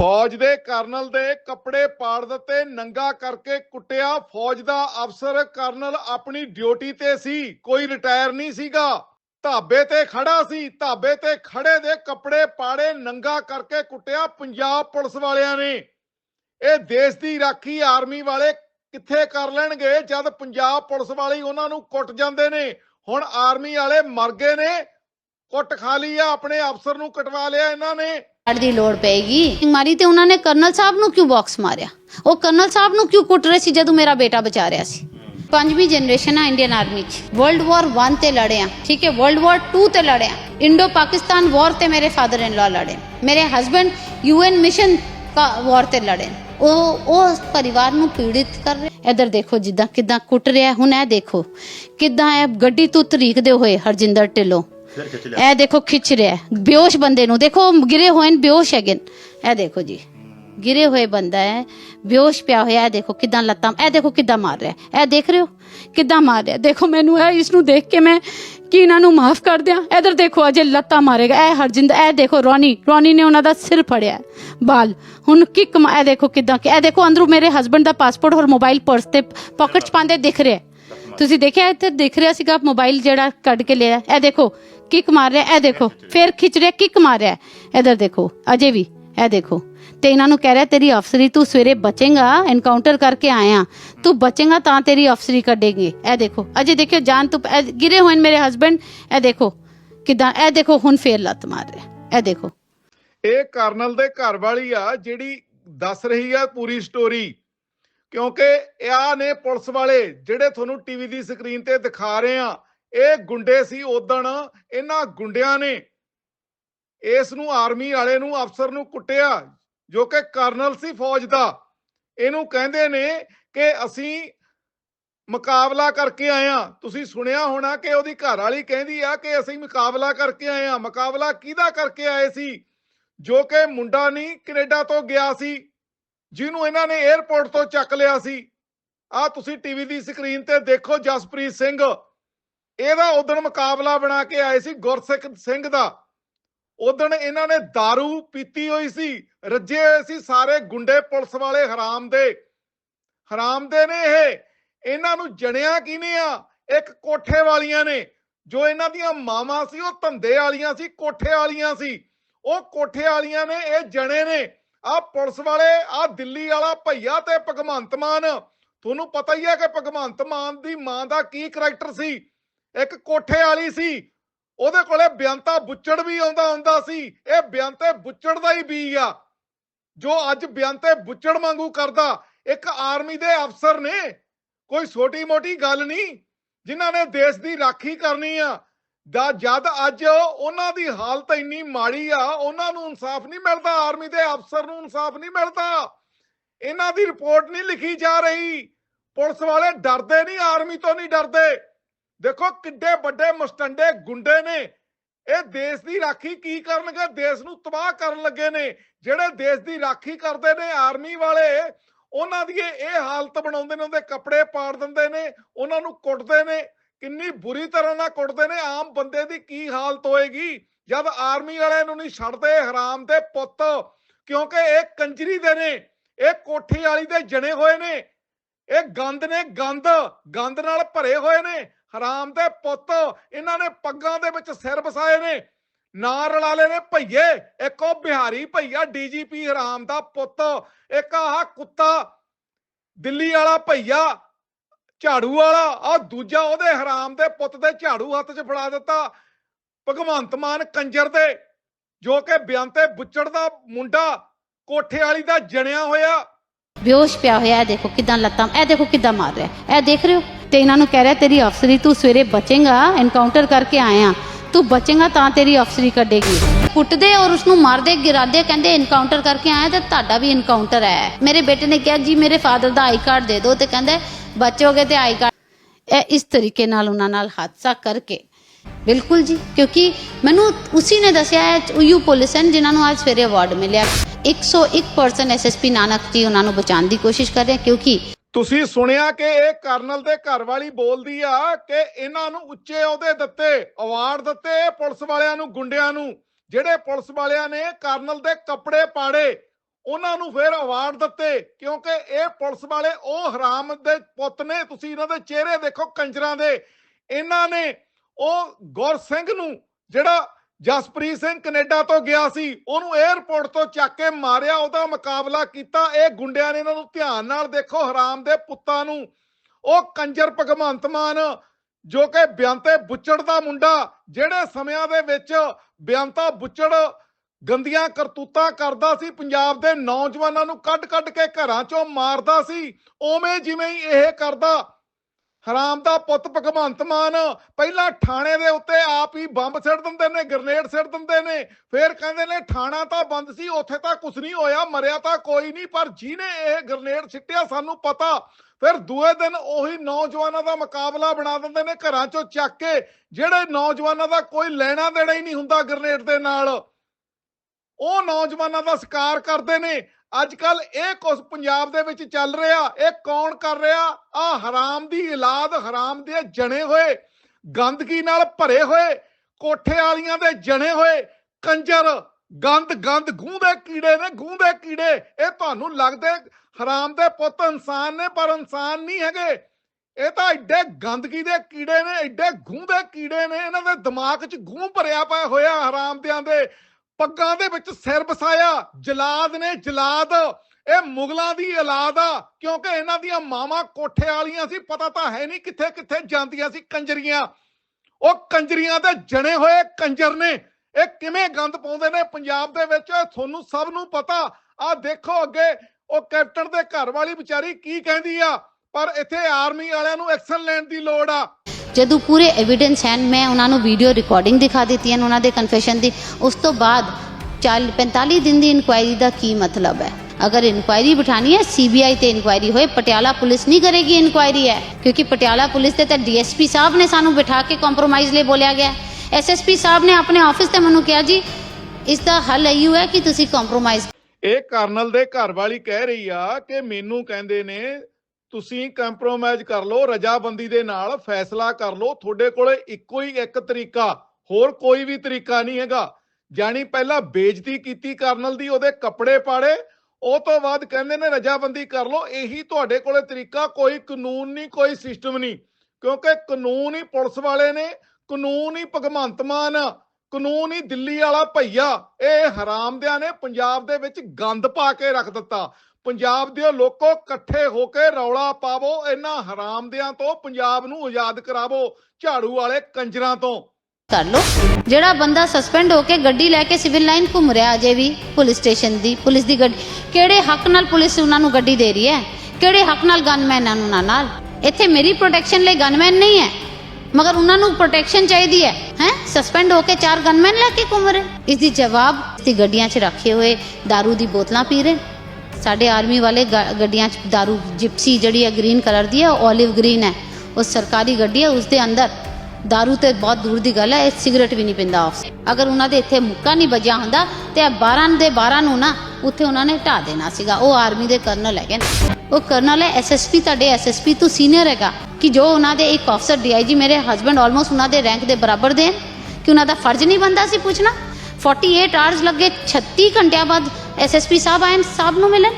ਫੌਜ ਦੇ ਕਰਨਲ ਦੇ ਕੱਪੜੇ ਪਾੜ ਦਿੱਤੇ, ਨੰਗਾ ਕਰਕੇ ਕੁੱਟਿਆ। ਫੌਜ ਦਾ ਅਫਸਰ ਕਰਨਲ ਆਪਣੀ ਡਿਊਟੀ ਤੇ ਸੀ, ਕੋਈ ਰਿਟਾਇਰ ਨਹੀਂ ਸੀਗਾ। ਧਾਬੇ ਤੇ ਖੜਾ ਸੀ ਧਾਬੇ ਤੇ ਖੜੇ ਦੇ ਕੱਪੜੇ ਪਾੜੇ, ਨੰਗਾ ਕਰਕੇ ਕੁੱਟਿਆ ਪੰਜਾਬ ਪੁਲਿਸ ਵਾਲਿਆਂ ਨੇ। ਇਹ ਦੇਸ਼ ਦੀ ਰਾਖੀ ਆਰਮੀ ਵਾਲੇ ਕਿੱਥੇ ਕਰ ਲੈਣਗੇ ਜਦ ਪੰਜਾਬ ਪੁਲਿਸ ਵਾਲੇ ਉਹਨਾਂ ਨੂੰ ਕੁੱਟ ਜਾਂਦੇ ਨੇ? ਹੁਣ ਆਰਮੀ ਵਾਲੇ ਮਰ ਗਏ ਨੇ, ਕੁੱਟ ਖਾ ਲਈ ਆ, ਆਪਣੇ ਅਫਸਰ ਨੂੰ ਕਟਵਾ ਲਿਆ ਇਹਨਾਂ ਨੇ। ਕਾਰਡ ਦੀ ਲੋੜ ਪਏਗੀ। ਮਾਰੀ ਤੇ ਉਹਨਾਂ ਨੇ ਕਰਨਲ ਸਾਹਿਬ ਨੂੰ ਕਿਉਂ ਬਾਕਸ ਮਾਰਿਆ? ਉਹ ਕਰਨਲ ਸਾਹਿਬ ਨੂੰ ਕਿਉਂ ਕੁੱਟ ਰਹੇ ਸੀ ਜਦੋਂ ਮੇਰਾ ਬੇਟਾ ਬਚਾ ਰਿਹਾ ਸੀ? ਪੰਜਵੀਂ ਜਨਰੇਸ਼ਨ ਆ ਇੰਡੀਅਨ ਆਰਮੀ ਚ। ਵਰਲਡ ਵਾਰ 1 ਤੇ ਲੜੇ ਠੀਕ ਹੈ ਵਰਲਡ ਵਾਰ 2 ਤੇ ਲੜੇ ਇੰਡੋ ਪਾਕਿਸਤਾਨ ਵਾਰ ਤੇ ਮੇਰੇ ਫਾਦਰ ਇਨ ਲਾ ਲੜੇ। ਮੇਰੇ ਹਸਬੰਡ ਯੂਐਨ ਮਿਸ਼ਨ ਕਾ ਵਾਰ ਤੇ ਲੜੇ। ਉਹ ਉਹ ਪਰਿਵਾਰ ਨੂੰ ਪੀੜਿਤ ਕਰ ਰਹੇ। ਇਧਰ ਦੇਖੋ ਜਿੱਦਾਂ, ਕਿਦਾਂ ਕੁੱਟ ਰਿਹਾ। ਹੁਣ ਇਹ ਦੇਖੋ, ਕਿਦਾਂ ਇਹ ਗੱਡੀ ਤੋਂ ਤਰੀਕਦੇ ਹੋਏ ਹਰਜਿੰਦਰ ਢਿੱਲੋਂ ਫਿਰ ਖਿੱਚ ਲਿਆ। ਇਹ ਦੇਖੋ ਖਿੱਚ ਰਿਹਾ। ਹੈ। ਬੇਹੋਸ਼ ਬੰਦੇ ਨੂੰ। ਦੇਖੋ ਗਿਰੇ ਹੋਏ ਨੇ ਬੇਹੋਸ਼ ਹੈਗੇ ਨੇ। ਇਹ ਦੇਖੋ ਜੀ। ਗਿਰੇ ਹੋਏ ਬੰਦਾ ਹੈ ਬੇਹੋਸ਼ ਪਿਆ ਹੋਇਆ ਹੈ ਦੇਖੋ ਕਿਦਾਂ ਲੱਤਾਂ ਇਹ ਦੇਖੋ ਕਿਦਾਂ ਮਾਰ ਰਿਹਾ। ਹੈ। ਇਹ ਦੇਖ ਰਹੇ ਹੋ? ਕਿਦਾਂ ਮਾਰ ਰਿਹਾ? ਦੇਖੋ ਮੈਨੂੰ ਇਹ ਇਸ ਨੂੰ ਦੇਖ ਕੇ ਮੈਂ ਕਿ ਇਹਨਾਂ ਨੂੰ ਮਾਫ ਕਰ ਦਿਆਂ। ਇਧਰ ਦੇਖੋ ਅਜੇ ਲੱਤਾਂ ਮਾਰੇਗਾ। ਇਹ ਹਰਜਿੰਦ ਇਹ ਦੇਖੋ ਰੋਨੀ। ਰੋਨੀ ਨੇ ਉਹਨਾਂ ਦਾ ਸਿਰ ਫੜਿਆ। ਹੈ, ਬਾਲ। ਹੁਣ ਕਿੱਕ ਮਾ- ਇਹ ਦੇਖੋ ਕਿਦਾਂ ਕਿ ਇਹ ਦੇਖੋ ਅੰਦਰੋਂ ਮੇਰੇ ਹਸਬੰਡ ਦਾ ਪਾਸਪੋਰਟ ਔਰ ਮੋਬਾਈਲ ਪਰਸ ਤੇ ਪਾਕਟ ਚ ਪਾਉਂਦੇ ਦਿਖ ਰਿਹਾ। ਹੈ। ਤੁਸੀਂ ਦੇਖਿਆ ਇੱਥੇ ਦਿਖ ਰਿਹਾ ਸੀਗਾ ਮੋਬਾਈਲ ਜਿਹੜਾ ਕੱਢ ਕੇ ਲਿਆ। ਇਹ ਦੇਖੋ ਕਿੱਕ ਮਾਰ ਰਿਹਾ, ਇਹ ਦੇਖੋ, ਫਿਰ ਖਿੱਚ ਰਿਹਾ, ਕਿੱਕ ਮਾਰ ਰਿਹਾ। ਇਧਰ ਦੇਖੋ, ਅਜੇ ਵੀ, ਇਹ ਦੇਖੋ। ਤੇ ਇਹਨਾਂ ਨੂੰ ਕਹਿ ਰਿਹਾ, ਤੇਰੀ ਅਫਸਰੀ ਤੂੰ ਸਵੇਰੇ ਬਚੇਗਾ ਐਨਕਾਊਂਟਰ ਕਰਕੇ ਆਇਆ। ਤੂੰ ਬਚੇਗਾ ਤਾਂ ਤੇਰੀ ਅਫਸਰੀ ਕੱਢੇਗੀ। ਇਹ ਦੇਖੋ, ਅਜੇ ਦੇਖਿਓ, ਜਾਨ ਤੂੰ ਗਿਰੇ ਹੋਏ ਮੇਰੇ ਹਸਬੰਡ ਇਹ ਦੇਖੋ, ਕਿਦਾਂ, ਇਹ ਦੇਖੋ, ਹੁਣ ਫੇਰ ਲੱਤ ਮਾਰ ਰਿਹਾ। ਇਹ ਦੇਖੋ। ਇਹ ਕਰਨਲ ਦੇ ਘਰ ਵਾਲੀ ਆ, ਜਿਹੜੀ ਦੱਸ ਰਹੀ ਆ ਪੂਰੀ ਸਟੋਰੀ ਕਿਉਂਕਿ ਆ ਨੇ ਪੁਲਿਸ ਵਾਲੇ, ਜਿਹੜੇ ਤੁਹਾਨੂੰ ਟੀਵੀ ਦੀ ਸਕਰੀਨ ਤੇ ਦਿਖਾ ਰਹੇ ਆ। ਇਹ ਗੁੰਡੇ ਸੀ ਉਦਣ ਇਹਨਾਂ ਗੁੰਡਿਆਂ ਨੇ ਇਸ ਨੂੰ ਆਰਮੀ ਵਾਲੇ ਨੂੰ, ਅਫਸਰ ਨੂੰ ਕੁੱਟਿਆ, ਜੋ ਕਿ ਕਰਨਲ ਸੀ ਫੌਜ ਦਾ। ਇਹਨੂੰ ਕਹਿੰਦੇ ਨੇ ਕਿ ਅਸੀਂ ਮੁਕਾਬਲਾ ਕਰਕੇ ਆਏ ਤੁਸੀਂ ਸੁਣਿਆ ਹੋਣਾ ਕਿ ਉਹਦੀ ਘਰ ਵਾਲੀ ਕਹਿੰਦੀ ਆ ਕਿ ਅਸੀਂ ਮੁਕਾਬਲਾ ਕਰਕੇ ਆਏ ਆ ਮੁਕਾਬਲਾ ਕਿਹਦਾ ਕਰਕੇ ਆਏ ਸੀ? ਜੋ ਕਿ ਮੁੰਡਾ ਨਹੀਂ, ਕੈਨੇਡਾ ਤੋਂ ਗਿਆ ਸੀ। ਜਿਹਨੂੰ ਇਹਨਾਂ ਨੇ 에ਅਰਪੋਰਟ ਤੋਂ ਚੱਕ ਲਿਆ ਸੀ। ਆ ਤੁਸੀਂ ਟੀਵੀ ਦੀ ਸਕਰੀਨ ਤੇ ਦੇਖੋ ਜਸਪ੍ਰੀਤ ਸਿੰਘ। ਇਹਦਾ ਉਦਣ ਮੁਕਾਬਲਾ ਬਣਾ ਕੇ ਆਏ ਸੀ ਗੁਰਸਿੱਖ ਸਿੰਘ ਦਾ। ਉਦਣ ਇਹਨਾਂ ਨੇ दारू ਪੀਤੀ ਹੋਈ ਸੀ, ਰੱਜੇ ਹੋਏ ਸੀ ਸਾਰੇ ਗੁੰਡੇ ਪੁਲਿਸ ਵਾਲੇ ਹਰਾਮ ਦੇ। ਹਰਾਮ ਦੇ ਨੇ ਇਹ। ਇਹਨਾਂ ਨੂੰ ਜਣਿਆ ਕਿਨੇ ਆ? ਇੱਕ ਕੋਠੇ ਵਾਲੀਆਂ ਨੇ। ਜੋ ਇਹਨਾਂ ਦੀਆਂ ਮਾਵਾਂ ਸੀ, ਉਹ ਧੰਦੇ ਵਾਲੀਆਂ ਸੀ, ਕੋਠੇ ਵਾਲੀਆਂ ਸੀ। ਉਹ ਕੋਠੇ ਵਾਲੀਆਂ ਨੇ, ਇਹ ਜਣੇ ਨੇ। ਆ ਪੁਲਿਸ ਵਾਲੇ ਆ ਦਿੱਲੀ ਵਾਲਾ ਭਈਆ ਤੇ ਭਗਵੰਤ ਮਾਨ। ਤੁਹਾਨੂੰ ਪਤਾ ਹੀ ਹੈ ਕਿ ਭਗਵੰਤ ਮਾਨ ਦੀ ਮਾਂ ਦਾ ਕੀ ਕਰੈਕਟਰ ਸੀ? ਇੱਕ ਕੋਠੇ ਵਾਲੀ ਸੀ, ਉਹਦੇ ਕੋਲੇ ਬਿਆੰਤਾ ਬੁੱਚੜ ਵੀ ਆਉਂਦਾ ਹੁੰਦਾ ਸੀ, ਇਹ ਬਿਆੰਤੇ ਬੁੱਚੜ ਦਾ ਹੀ ਬੀ ਆ। ਜੋ ਅੱਜ ਬਿਆੰਤੇ ਬੁੱਚੜ ਵਾਂਗੂ ਕਰਦਾ, ਇੱਕ ਆਰਮੀ ਦੇ ਅਫਸਰ ਨੇ, ਕੋਈ ਛੋਟੀ ਮੋਟੀ ਗੱਲ ਨਹੀਂ, ਜਿਨ੍ਹਾਂ ਨੇ ਦੇਸ਼ ਦੀ ਰਾਖੀ ਕਰਨੀ ਆ, ਦਾ ਜਦ ਅੱਜ ਉਹਨਾਂ ਦੀ ਹਾਲਤ ਇੰਨੀ ਮਾੜੀ ਆ, ਉਹਨਾਂ ਨੂੰ ਇਨਸਾਫ ਨਹੀਂ ਮਿਲਦਾ, ਆਰਮੀ ਦੇ ਅਫਸਰ ਨੂੰ ਇਨਸਾਫ ਨਹੀਂ ਮਿਲਦਾ। ਇਹਨਾਂ ਦੀ ਰਿਪੋਰਟ ਨਹੀਂ ਲਿਖੀ ਜਾ ਰਹੀ, ਪੁਲਿਸ ਵਾਲੇ ਡਰਦੇ ਨਹੀਂ, ਆਰਮੀ ਤੋਂ ਨਹੀਂ ਡਰਦੇ। ਦੇਖੋ ਕਿੱਡੇ ਵੱਡੇ ਮਸਟੰਡੇ ਗੁੰਡੇ ਨੇ। ਇਹ ਦੇਸ਼ ਦੀ ਰਾਖੀ ਕੀ ਕਰਨਗੇ? ਦੇਸ਼ ਨੂੰ ਤਬਾਹ ਕਰਨ ਲੱਗੇ ਨੇ। ਜਿਹੜੇ ਦੇਸ਼ ਦੀ ਰਾਖੀ ਕਰਦੇ ਨੇ ਆਰਮੀ ਵਾਲੇ, ਉਹਨਾਂ ਦੀ ਇਹ ਹਾਲਤ ਬਣਾਉਂਦੇ ਨੇ, ਉਹਦੇ ਕੱਪੜੇ ਪਾੜ ਦਿੰਦੇ ਨੇ, ਉਹਨਾਂ ਨੂੰ ਕੁੱਟਦੇ ਨੇ। ਕਿੰਨੀ ਬੁਰੀ ਤਰ੍ਹਾਂ ਨਾਲ ਕੁੱਟਦੇ ਨੇ। ਆਮ ਬੰਦੇ ਦੀ ਕੀ ਹਾਲਤ ਹੋਏਗੀ? ਜਦ ਆਰਮੀ ਵਾਲਿਆਂ ਨੂੰ ਨਹੀਂ ਛੱਡਦੇ, ਹਰਾਮ ਦੇ ਪੁੱਤ, ਕਿਉਂਕਿ ਇਹ ਕੰਜਰੀ ਦੇ ਨੇ। ਇਹ ਕੋਠੀ ਵਾਲੀ ਦੇ ਜਣੇ ਹੋਏ ਨੇ। ਇਹ ਗੰਦ ਨੇ, ਗੰਦ। ਗੰਦ ਨਾਲ ਭਰੇ ਹੋਏ ਨੇ। ਹਰਾਮ ਦੇ ਪੁੱਤ, ਇਹਨਾਂ ਨੇ ਪੱਗਾਂ ਦੇ ਵਿੱਚ ਸਿਰ ਵਸਾਏ ਨੇ। ਨਾਂ ਰਲਾਲੇ ਨੇ, ਭਈਏ, ਇੱਕ ਉਹ ਬਿਹਾਰੀ ਭਈਆ, ਡੀਜੀਪੀ ਹਰਾਮ ਦਾ ਪੁੱਤ, ਇੱਕ ਆਹ ਕੁੱਤਾ, ਦਿੱਲੀ ਵਾਲਾ ਭਈਆ, ਝਾੜੂ ਵਾਲਾ ਆ ਦੂਜਾ ਉਹਦੇ ਹਰਾਮ ਦੇ ਪੁੱਤ ਦੇ ਝਾੜੂ ਹੱਥ 'ਚ ਫੜਾ ਦਿੱਤਾ। ਭਗਵੰਤ ਮਾਨ ਕੰਜਰ ਦੇ, ਜੋ ਕਿ ਬਿਆੰਤੇ ਬੁੱਚੜ ਦਾ ਮੁੰਡਾ, ਕੋਠੇ ਵਾਲੀ ਦਾ ਜਣਿਆ ਹੋਇਆ। ਬੇਹੋਸ਼ ਪਿਆ ਹੋਇਆ, ਇਹ ਦੇਖੋ ਕਿਦਾਂ ਲੱਤਾਂ, ਇਹ ਦੇਖੋ ਕਿਦਾਂ ਮਾਰ ਰਿਹਾ। ਇਹ ਦੇਖ ਰਹੇ ਹੋ? ਤੇ ਇਹਨਾਂ ਨੂੰ ਕਹਿ ਰਿਹਾ, ਤੇਰੀ ਅਫਸਰੀ ਤੂੰ ਸਵੇਰੇ ਬਚੇਗਾ ਐਨਕਾਊਂਟਰ ਕਰਕੇ ਆਇਆ। ਤੂੰ ਬਚੇਗਾ ਤਾਂ ਤੇਰੀ ਅਫਸਰੀ ਕੱਢੇਗੀ। ਕੁੱਟਦੇ ਔਰ ਉਸ ਨੂੰ ਮਾਰਦੇ, ਗਿਰਾਦੇ, ਕਹਿੰਦੇ ਐਨਕਾਊਂਟਰ ਕਰਕੇ ਆਇਆ ਤੇ ਤੁਹਾਡਾ ਵੀ ਐਨਕਾਊਂਟਰ ਹੈ। ਮੇਰੇ ਬੇਟੇ ਨੇ ਕਿਹਾ, ਜੀ, ਮੇਰੇ ਫਾਦਰ ਦਾ ਆਈ ਕਾਰਡ ਦੇ ਦਿਓ। ਤੇ ਕਹਿੰਦੇ, ਬਚੋਗੇ ਤੇ ਆਈ ਕਾਰਡ ਇਹ ਇਸ ਤਰੀਕੇ ਨਾਲ ਉਹਨਾਂ ਨਾਲ ਹਾਦਸਾ ਕਰਕੇ। ਬਿਲਕੁਲ ਜੀ, ਕਿਉਂਕਿ ਮੈਨੂੰ ਉਸੀ ਨੇ ਦੱਸਿਆ ਹੈ ਯੂ ਪੁਲਿਸ ਹਨ ਜਿਨ੍ਹਾਂ ਨੂੰ ਅੱਜ ਸਵੇਰੇ ਅਵਾਰਡ ਮਿਲਿਆ। 101% ਐਸਐਸਪੀ ਨਾਨਕ ਜੀ ਉਹਨਾਂ ਨੂੰ ਬਚਾਉਣ ਦੀ ਕੋਸ਼ਿਸ਼ ਕਰ ਰਹੇ ਕਿਉਂਕਿ ਤੁਸੀਂ ਸੁਣਿਆ ਕਿ ਇਹ ਕਰਨਲ ਦੇ ਘਰ ਵਾਲੀ ਬੋਲਦੀ ਆ ਕਿ ਇਹਨਾਂ ਨੂੰ ਉੱਚੇ ਅਹੁਦੇ ਦਿੱਤੇ ਅਵਾਰਡ ਦਿੱਤੇ ਪੁਲਿਸ ਵਾਲਿਆਂ ਨੂੰ, ਗੁੰਡਿਆਂ ਨੂੰ। ਜਿਹੜੇ ਪੁਲਿਸ ਵਾਲਿਆਂ ਨੇ ਕਰਨਲ ਦੇ ਕੱਪੜੇ ਪਾੜੇ, ਉਹਨਾਂ ਨੂੰ ਫਿਰ ਅਵਾਰਡ ਦਿੱਤੇ, ਕਿਉਂਕਿ ਇਹ ਪੁਲਿਸ ਵਾਲੇ ਉਹ ਹਰਾਮ ਦੇ ਪੁੱਤ ਨੇ, ਤੁਸੀਂ ਇਹਨਾਂ ਦੇ ਚਿਹਰੇ ਦੇਖੋ ਕੰਜਰਾਂ ਦੇ। ਇਹਨਾਂ ਨੇ ਉਹ ਗੁਰ ਸਿੰਘ ਨੂੰ ਜਿਹੜਾ ਜਸਪ੍ਰੀਤ ਸਿੰਘ ਕੈਨੇਡਾ ਤੋਂ ਗਿਆ ਸੀ। ਉਹਨੂੰ 에ਅਰਪੋਰਟ ਤੋਂ ਚੱਕ ਕੇ ਮਾਰਿਆ, ਉਹਦਾ ਮੁਕਾਬਲਾ ਕੀਤਾ। ਇਹ ਗੁੰਡਿਆਂ ਨੇ ਇਹਨਾਂ ਨੂੰ ਧਿਆਨ ਨਾਲ ਦੇਖੋ, ਹਰਾਮ ਦੇ ਪੁੱਤਾਂ ਨੂੰ। ਉਹ ਕੰਜਰ ਭਗਵੰਤ ਮਾਨ, ਜੋ ਕਿ ਬਿਆੰਤੇ ਬੁੱਚੜ ਦਾ ਮੁੰਡਾ, ਜਿਹੜੇ ਸਮਿਆਂ ਦੇ ਵਿੱਚ ਬਿਆੰਤਾ ਬੁੱਚੜ ਗੰਦੀਆਂ ਕਰਤੂਤਾਂ ਕਰਦਾ ਸੀ, ਪੰਜਾਬ ਦੇ ਨੌਜਵਾਨਾਂ ਨੂੰ ਕੱਢ-ਕੱਢ ਕੇ ਘਰਾਂ ਚੋਂ ਮਾਰਦਾ ਸੀ, ਉਵੇਂ ਜਿਵੇਂ ਹੀ ਇਹ ਕਰਦਾ। ਹਰਾਮ ਦਾ ਪੁੱਤ ਭਗਵੰਤ ਮਾਨ, ਪਹਿਲਾਂ ਥਾਣੇ ਦੇ ਉੱਤੇ ਆਪ ਹੀ ਬੰਬ ਸਿੱਟ ਦਿੰਦੇ ਨੇ ਗ੍ਰਨੇਡ ਸਿੱਟ ਦਿੰਦੇ ਨੇ, ਫਿਰ ਕਹਿੰਦੇ ਨੇ ਥਾਣਾ ਤਾਂ ਬੰਦ ਸੀ, ਉੱਥੇ ਤਾਂ ਕੁਝ ਨਹੀਂ ਹੋਇਆ, ਮਰਿਆ ਤਾਂ ਕੋਈ ਨਹੀਂ, ਪਰ ਜਿਹਨੇ ਇਹ ਗ੍ਰਨੇਡ ਸਿੱਟਿਆ, ਸਾਨੂੰ ਪਤਾ। ਫਿਰ ਦੂਏ ਦਿਨ ਉਹੀ ਨੌਜਵਾਨਾਂ ਦਾ ਮੁਕਾਬਲਾ ਬਣਾ ਦਿੰਦੇ ਨੇ ਘਰਾਂ ਚੋਂ ਚੱਕ ਕੇ, ਜਿਹੜੇ ਨੌਜਵਾਨਾਂ ਦਾ ਕੋਈ ਲੈਣਾ ਦੇਣਾ ਹੀ ਨਹੀਂ ਹੁੰਦਾ ਗ੍ਰਨੇਡ ਦੇ ਨਾਲ। ਉਹ ਨੌਜਵਾਨਾਂ ਦਾ ਸ਼ਿਕਾਰ ਕਰਦੇ ਨੇ ਅੱਜ ਕੱਲ ਇਹ ਕੁਝ ਪੰਜਾਬ ਦੇ ਵਿੱਚ ਚੱਲ ਰਿਹਾ, ਇਹ ਕੌਣ ਕਰ ਰਿਹਾ? ਆ ਹਰਾਮ ਦੀ ਔਲਾਦ, ਹਰਾਮ ਦੇ ਜਣੇ ਹੋਏ, ਗੰਦਗੀ ਨਾਲ ਭਰੇ ਹੋਏ, ਕੋਠੇ ਵਾਲੀਆਂ ਦੇ ਜਣੇ ਹੋਏ, ਕੰਜਰ, ਗੰਦ ਗੰਦ, ਗੂੰ ਦੇ ਕੀੜੇ ਨੇ, ਗੂੰ ਦੇ ਕੀੜੇ, ਇਹ ਤੁਹਾਨੂੰ ਲੱਗਦੇ ਹਰਾਮ ਦੇ ਪੁੱਤ ਇਨਸਾਨ ਨੇ, ਪਰ ਇਨਸਾਨ ਨਹੀਂ ਹੈਗੇ। ਇਹ ਤਾਂ ਐਡੇ ਗੰਦਗੀ ਦੇ ਕੀੜੇ ਨੇ, ਐਡੇ ਗੂੰ ਦੇ ਕੀੜੇ ਨੇ, ਇਹਨਾਂ ਦੇ ਦਿਮਾਗ 'ਚ ਗੂੰ ਭਰਿਆ ਪਿਆ ਹੋਇਆ ਹਰਾਮ ਦਿਆਂ ਦੇ। ਪੱਗਾਂ ਦੇ ਵਿੱਚ ਸਿਰ ਵਸਾਇਆ। ਜਲਾਦ ਨੇ ਜਲਾਦ। ਇਹ ਮੁਗਲਾਂ ਦੀ ਔਲਾਦ ਆ, ਕਿਉਂਕਿ ਇਹਨਾਂ ਦੀਆਂ ਮਾਵਾਂ ਕੋਠੇ ਵਾਲੀਆਂ ਸੀ। ਪਤਾ ਤਾਂ ਹੈ ਨਹੀਂ ਕਿੱਥੇ ਕਿੱਥੇ ਜਾਂਦੀਆਂ ਸੀ ਕੰਜਰੀਆਂ। ਉਹ ਕੰਜਰੀਆਂ ਦੇ ਜਣੇ ਹੋਏ ਕੰਜਰ ਨੇ। ਇਹ ਕਿਵੇਂ ਗੰਦ ਪਾਉਂਦੇ ਨੇ ਪੰਜਾਬ ਦੇ ਵਿੱਚ? ਤੁਹਾਨੂੰ ਸਭ ਨੂੰ ਪਤਾ। ਆ ਦੇਖੋ ਅੱਗੇ, ਉਹ ਕੈਪਟਨ ਦੇ ਘਰ ਵਾਲੀ ਵਿਚਾਰੀ ਕੀ ਕਹਿੰਦੀ ਆ। ਪਰ ਇੱਥੇ ਆਰਮੀ ਵਾਲਿਆਂ ਨੂੰ ਐਕਸ਼ਨ ਲੈਣ ਦੀ ਲੋੜ ਆ। ਜਦੋਂ ਪੂਰੇ ਐਵੀਡੈਂਸ ਹਨ, ਮੈਂ ਉਹਨਾਂ ਨੂੰ ਵੀਡੀਓ ਰਿਕਾਰਡਿੰਗ ਦਿਖਾ ਦਿੱਤੀ ਹਨ ਉਹਨਾਂ ਦੇ ਕਨਫੈਸ਼ਨ ਦੀ। ਉਸ ਤੋਂ ਬਾਅਦ 40 45 ਦਿਨ ਦੀ ਇਨਕੁਆਇਰੀ ਦਾ ਕੀ ਮਤਲਬ ਹੈ? ਅਗਰ ਇਨਕੁਆਇਰੀ ਬਿਠਾਣੀ ਹੈ ਸੀਬੀਆਈ ਤੇ ਇਨਕੁਆਇਰੀ ਹੋਏ, ਪਟਿਆਲਾ ਪੁਲਿਸ ਨਹੀਂ ਕਰੇਗੀ ਇਨਕੁਆਇਰੀ ਹੈ, ਕਿਉਂਕਿ ਪਟਿਆਲਾ ਪੁਲਿਸ ਤੇ ਤਾਂ ਡੀਐਸਪੀ ਸਾਹਿਬ ਨੇ ਸਾਨੂੰ ਬਿਠਾ ਕੇ ਕੰਪਰੋਮਾਈਜ਼ ਲਈ ਬੋਲਿਆ ਗਿਆ ਐਸਐਸਪੀ ਸਾਹਿਬ ਨੇ ਆਪਣੇ ਆਫਿਸ ਤੇ ਮੈਨੂੰ ਕਿਹਾ ਜੀ, ਇਸ ਦਾ ਹੱਲ ਇਹੀ ਹੈ ਕਿ ਤੁਸੀਂ ਕੰਪਰੋਮਾਈਜ਼ ਇਹ ਕਰਨਲ ਦੇ ਘਰ ਵਾਲੀ ਕਹਿ ਰਹੀ ਆ ਕਿ ਮੈਨੂੰ ਕਹਿੰਦੇ ਨੇ ਤੁਸੀਂ ਕੰਪਰੋਮਾਈਜ਼ ਕਰ ਲਓ, ਰਜਾਬੰਦੀ ਦੇ ਨਾਲ ਫੈਸਲਾ ਕਰ ਲਓ। ਤੁਹਾਡੇ ਕੋਲੇ ਇੱਕੋ ਹੀ ਇੱਕ ਤਰੀਕਾ, ਹੋਰ ਕੋਈ ਵੀ ਤਰੀਕਾ ਨਹੀਂ ਹੈਗਾ। ਜਾਨੀ ਪਹਿਲਾਂ ਬੇਇੱਜ਼ਤੀ ਕੀਤੀ ਕਰਨਲ ਦੀ, ਉਹਦੇ ਕੱਪੜੇ ਪਾੜੇ। ਉਹ ਤੋਂ ਬਾਅਦ ਕਹਿੰਦੇ ਨੇ ਰਜਾਬੰਦੀ ਕਰ ਲਓ। ਇਹੀ ਤੁਹਾਡੇ ਕੋਲੇ ਤਰੀਕਾ, ਕੋਈ ਕਾਨੂੰਨ ਨਹੀਂ, ਕੋਈ ਸਿਸਟਮ ਨਹੀਂ। ਕਿਉਂਕਿ ਕਾਨੂੰਨ ਹੀ ਪੁਲਿਸ ਵਾਲੇ ਨੇ, ਕਾਨੂੰਨ ਹੀ ਭਗਵੰਤ ਮਾਨ, ਕਾਨੂੰਨ ਹੀ ਦਿੱਲੀ ਵਾਲਾ ਭਈਆ। ਇਹ ਹਰਾਮਦਿਆਂ ਨੇ ਪੰਜਾਬ ਦੇ ਵਿੱਚ ਗੰਦ ਪਾ ਕੇ ਰੱਖ ਦਿੱਤਾ। ਪੰਜਾਬ ਦੇ ਲੋਕੋ ਇਕੱਠੇ ਹੋ ਕੇ ਰੌਲਾ ਪਾਵੋ, ਇਹਨਾਂ ਹਰਾਮਦਿਆਂ ਤੋਂ ਪੰਜਾਬ ਨੂੰ ਆਜ਼ਾਦ ਕਰਾਵੋ, ਝਾੜੂ ਵਾਲੇ ਕੰਜਰਾਂ ਤੋਂ। ਕਰ ਲਓ ਜਿਹੜਾ ਬੰਦਾ ਸਸਪੈਂਡ ਹੋ ਕੇ ਗੱਡੀ ਲੈ ਕੇ ਸਿਵਲ ਲਾਈਨ ਘੁੰਮ ਰਿਹਾ ਅਜੇ ਵੀ, ਪੁਲਿਸ ਸਟੇਸ਼ਨ ਦੀ, ਪੁਲਿਸ ਦੀ ਗੱਡੀ, ਕਿਹੜੇ ਹੱਕ ਨਾਲ ਪੁਲਿਸ ਉਹਨਾਂ ਨੂੰ ਗੱਡੀ ਦੇ ਰਹੀ ਹੈ? ਕਿਹੜੇ ਹੱਕ ਨਾਲ ਗਨਮੈਨ ਨੂੰ ਨਾਲ? ਇੱਥੇ ਮੇਰੀ ਪ੍ਰੋਟੈਕਸ਼ਨ ਲਈ ਗਨਮੈਨ ਨਹੀਂ ਹੈ, ਮਗਰ ਉਹਨਾਂ ਨੂੰ ਪ੍ਰੋਟੈਕਸ਼ਨ ਚਾਹੀਦੀ ਹੈ ਹੈ? ਸਸਪੈਂਡ ਹੋ ਕੇ ਚਾਰ ਗਨਮੈਨ ਲੈ ਕੇ ਘੁੰਮ ਰਹੇ। ਇਸ ਦੀ ਜਵਾਬ, ਇਸ ਗੱਡੀਆਂ 'ਚ ਰੱਖੇ ਹੋਏ दारू ਦੀ ਬੋਤਲਾਂ ਪੀ ਰਹੇ। ਸਾਡੇ ਆਰਮੀ ਵਾਲੇ ਗੱਡੀਆਂ 'ਚ दारू ਜਿਪਸੀ ਜਿਹੜੀ ਹੈ ਗ੍ਰੀਨ ਕਲਰ ਦੀ ਹੈ 올ਿਵ ਗ੍ਰੀਨ ਹੈ। ਉਹ ਸਰਕਾਰੀ ਗੱਡੀ ਹੈ, ਉਸ ਦੇ ਅੰਦਰ दारू ਤੇ ਬਹੁਤ ਦੂਰ ਦੀ ਗੱਲ ਹੈ, ਇਹ ਸਿਗਰਟ ਵੀ ਨਹੀਂ ਪਿੰਦਾ ਆਫ ਅਗਰ ਉਹਨਾਂ ਦੇ ਇੱਥੇ ਮੁੱਕਾ ਨਹੀਂ ਵਜਿਆ ਹੁੰਦਾ ਤੇ 12 ਦੇ 12 ਨੂੰ ਨਾ ਉੱਥੇ ਉਹਨਾਂ ਨੇ ਢਾ ਦੇਣਾ ਸੀਗਾ। ਉਹ ਆਰਮੀ ਦੇ ਕਰਨਲ ਹੈਗੇ ਉਹ ਕਰਨਲ ਹੈ ਐਸਐਸਪੀ ਤੁਹਾਡੇ ਐਸਐਸਪੀ ਤੋਂ ਸੀਨੀਅਰ ਹੈਗਾ ਕਿ ਜੋ ਉਹਨਾਂ ਦੇ ਇੱਕ ਅਫਸਰ ਡੀਆਈਜੀ ਮੇਰੇ ਹਸਬੰਡ ਆਲਮੋਸਟ ਉਹਨਾਂ ਦੇ ਰੈਂਕ ਦੇ ਬਰਾਬਰ ਦੇ ਕਿ ਉਹਨਾਂ ਦਾ ਫਰਜ਼ ਨਹੀਂ ਬੰਦਾ ਸੀ ਪੁੱਛਣਾ? 48 ਆਵਰਸ ਲੱਗੇ 36 ਘੰਟਿਆਂ ਬਾਅਦ ਐਸਐਸਪੀ ਸਾਹਿਬ ਆਏ ਸਾਹਿਬ ਨੂੰ ਮਿਲਣ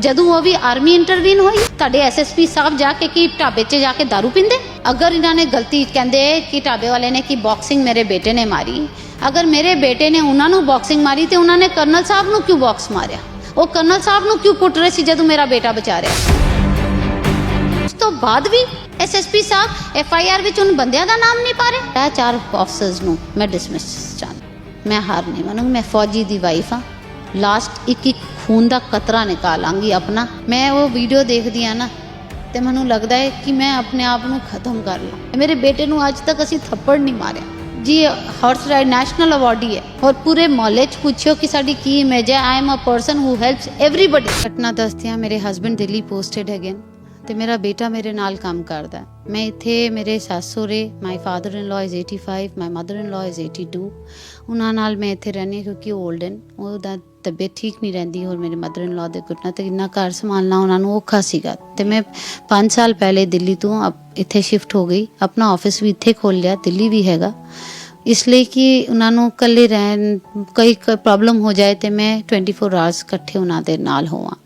ਜਦੋਂ ਉਹ ਵੀ ਆਰਮੀ ਇੰਟਰਵੀਨ ਹੋਈ, ਤੁਹਾਡੇ ਐਸਐਸਪੀ ਸਾਹਿਬ ਜਾ ਕੇ ਕੀ ਢਾਬੇ 'ਚ ਜਾ ਕੇ दारू ਪੀਂਦੇ? ਅਗਰ ਇਹਨਾਂ ਨੇ ਗਲਤੀ ਕਹਿੰਦੇ ਕਿ ਢਾਬੇ ਵਾਲੇ ਨੇ ਕਿ ਬਾਕਸਿੰਗ ਮੇਰੇ ਬੇਟੇ ਨੇ ਮਾਰੀ। ਅਗਰ ਮੇਰੇ ਬੇਟੇ ਨੇ ਉਹਨਾਂ ਨੂੰ ਬਾਕਸਿੰਗ ਮਾਰੀ ਤੇ ਉਹਨਾਂ ਨੇ ਕਰਨਲ ਸਾਹਿਬ ਨੂੰ ਕਿਉਂ ਬਾਕਸ ਮਾਰਿਆ? ਉਹ ਕਰਨਲ ਸਾਹਿਬ ਨੂੰ ਕਿਉਂ ਕੁੱਟ ਰਹੇ ਸੀ ਜਦੋਂ ਮੇਰਾ ਬੇਟਾ ਬਚਾ ਰਿਹਾ? ਉਸ ਤੋਂ ਬਾਅਦ ਵੀ ਐਸਐਸਪੀ ਸਾਹਿਬ ਐਫਆਈਆਰ ਵਿੱਚ ਉਨ ਬੰਦਿਆਂ ਦਾ ਨਾਮ ਨਹੀਂ ਪਾ ਰਹੇ? ਚਾਰ ਆਫਸਰਸ ਨੂੰ ਮੈਂ ਡਿਸਮਿਸ ਚਾਹੁੰਦੀ। ਮੈਂ ਹਾਰ ਨਹੀਂ ਮੰਨੂੰਗੀ, ਮੈਂ ਫੌਜੀ ਦੀ ਵਾਈਫ ਆ ਲਾਸਟ ਇੱਕ ਇੱਕ ਖੂਨ ਦਾ ਕਤਰਾ ਨਿਕਾਲਾਂਗੀ ਆਪਣਾ। ਮੈਂ ਉਹ ਵੀਡੀਓ ਦੇਖਦੀ ਆ ਨਾ, ਤੇ ਮੈਨੂੰ ਲੱਗਦਾ ਹੈ ਕਿ ਮੈਂ ਆਪਣੇ ਆਪ ਨੂੰ ਖਤਮ ਕਰ ਲਾਂ। ਮੇਰੇ ਬੇਟੇ ਨੂੰ ਅੱਜ ਤੱਕ ਅਸੀਂ ਥੱਪੜ ਨਹੀਂ ਮਾਰਿਆ। ਜੀ ਹਾਰਸ ਰਾਈਡ ਨੈਸ਼ਨਲ ਅਵਾਰਡੀ ਹੈ। ਔਰ ਪੂਰੇ ਮਹੱਲੇ 'ਚ ਪੁੱਛਿਓ ਕਿ ਸਾਡੀ ਕੀ ਇਮੇਜ ਹੈ। I am a person who helps everybody ਘਟਨਾ ਦੱਸਦੀ ਮੇਰੇ ਹਸਬੰਡ ਦਿੱਲੀ ਪੋਸਟਡ ਹੈਗੇ ਤੇ ਮੇਰਾ ਬੇਟਾ ਮੇਰੇ ਨਾਲ ਕੰਮ ਕਰਦਾ ਮੈਂ ਇੱਥੇ ਮੇਰੇ ਸੱਸੁਰੇ ਮਾਈ ਫਾਦਰ ਇਨ ਲਾ ਇਜ਼ 85 ਮਾਈ ਮਦਰ ਇਨ ਲਾ ਇਜ਼ 82 ਉਹਨਾਂ ਨਾਲ ਮੈਂ ਇੱਥੇ ਰਹਿੰਦੀ ਹਾਂ ਕਿਉਂਕਿ ਉਹ 올ਡਨ ਉਹਦਾ ਤਬੀਅਤ ਠੀਕ ਨਹੀਂ ਰਹਿੰਦੀ ਹੋਰ ਮੇਰੇ ਮਦਰ ਇਨ ਲਾ ਦੇ ਘੁਟਨਾ ਤੇ ਇੰਨਾ ਘਰ ਸੰਭਾਲਣਾ ਉਹਨਾਂ ਨੂੰ ਔਖਾ ਸੀਗਾ। ਤੇ ਮੈਂ 5 ਸਾਲ ਪਹਿਲੇ ਦਿੱਲੀ ਤੋਂ ਅਪ- ਇੱਥੇ ਸ਼ਿਫਟ ਹੋ ਗਈ। ਆਪਣਾ ਆਫਿਸ ਵੀ ਇੱਥੇ ਖੋਲ ਲਿਆ, ਦਿੱਲੀ ਵੀ ਹੈਗਾ। ਇਸ ਲਈ ਕਿ ਉਹਨਾਂ ਨੂੰ ਇਕੱਲੇ ਰਹਿਣ ਕਈ ਪ੍ਰੋਬਲਮ ਹੋ ਜਾਏ ਤੇ ਮੈਂ 24 ਆਵਰਸ ਇਕੱਠੇ ਉਹਨਾਂ ਦੇ ਨਾਲ ਹੋਵਾਂ।